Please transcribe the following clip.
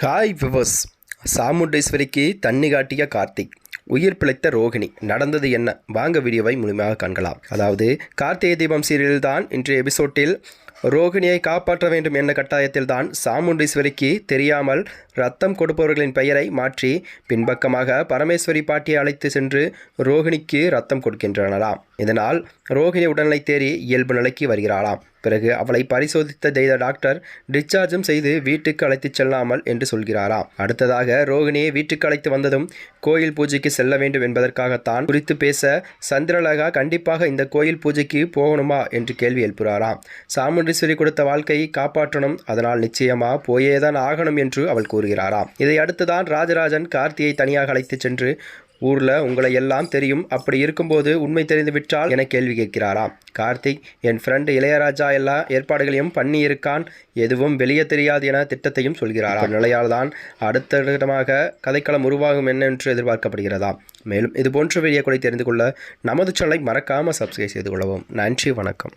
Hi விவஸ் சாமுண்டீஸ்வரிக்கு தண்ணி காட்டிய கார்த்திக். உயிர் பிழைத்த ரோகிணி. நடந்தது என்ன? வாங்க வீடியோவை முழுமையாக காண்கலாம். அதாவது கார்த்திகை தீபம் சீரியல் தான் இன்றைய எபிசோட்டில் ரோகிணியை காப்பாற்ற வேண்டும் என்ற கட்டாயத்தில் தான் சாமுண்டீஸ்வரிக்கு தெரியாமல் ரத்தம் கொடுப்பவர்களின் பெயரை மாற்றி பின்பக்கமாக பரமேஸ்வரி பாட்டியை அழைத்து சென்று ரோகிணிக்கு ரத்தம் கொடுக்கின்றனராம். இதனால் ரோகிணி உடல்நிலை தேறி இயல்பு நிலைக்கு வருகிறாளாம். பிறகு அவளை பரிசோதித்த தெய்த டாக்டர் டிஸ்சார்ஜும் செய்து வீட்டுக்கு அழைத்துச் செல்லாமல் என்று சொல்கிறாராம். அடுத்ததாக ரோகிணியை வீட்டுக்கு அழைத்து வந்ததும் கோயில் பூஜைக்கு செல்ல வேண்டும் என்பதற்காகத்தான் குறித்து பேச சந்திரலகா கண்டிப்பாக இந்த கோயில் பூஜைக்கு போகணுமா என்று கேள்வி எழுப்புகிறாராம். சாமுண்டீஸ்வரி கொடுத்த வாழ்க்கையை காப்பாற்றணும் அதனால் நிச்சயமா போயேதான் ஆகணும் என்று அவள் கூறுகிறாராம். இதை அடுத்துதான் ராஜராஜன் கார்த்தியை தனியாக அழைத்துச் சென்று ஊரில் உங்களை எல்லாம் தெரியும். அப்படி இருக்கும்போது உண்மை தெரிந்து விட்டால் என கேள்வி கேட்கிறாராம். கார்த்திக் என் ஃப்ரெண்டு இளையராஜா எல்லா ஏற்பாடுகளையும் பண்ணி இருக்கான் எதுவும் வெளியே தெரியாது என திட்டத்தையும் சொல்கிறாராம். நிலையால் தான் அடுத்த கதைக்களம் உருவாகும் என்ன என்று எதிர்பார்க்கப்படுகிறதாம். மேலும் இது போன்ற வீடியோக்களை தெரிந்து கொள்ள நமது சேனலை மறக்காமல் சப்ஸ்கிரைப் செய்து கொள்ளவும். நன்றி வணக்கம்.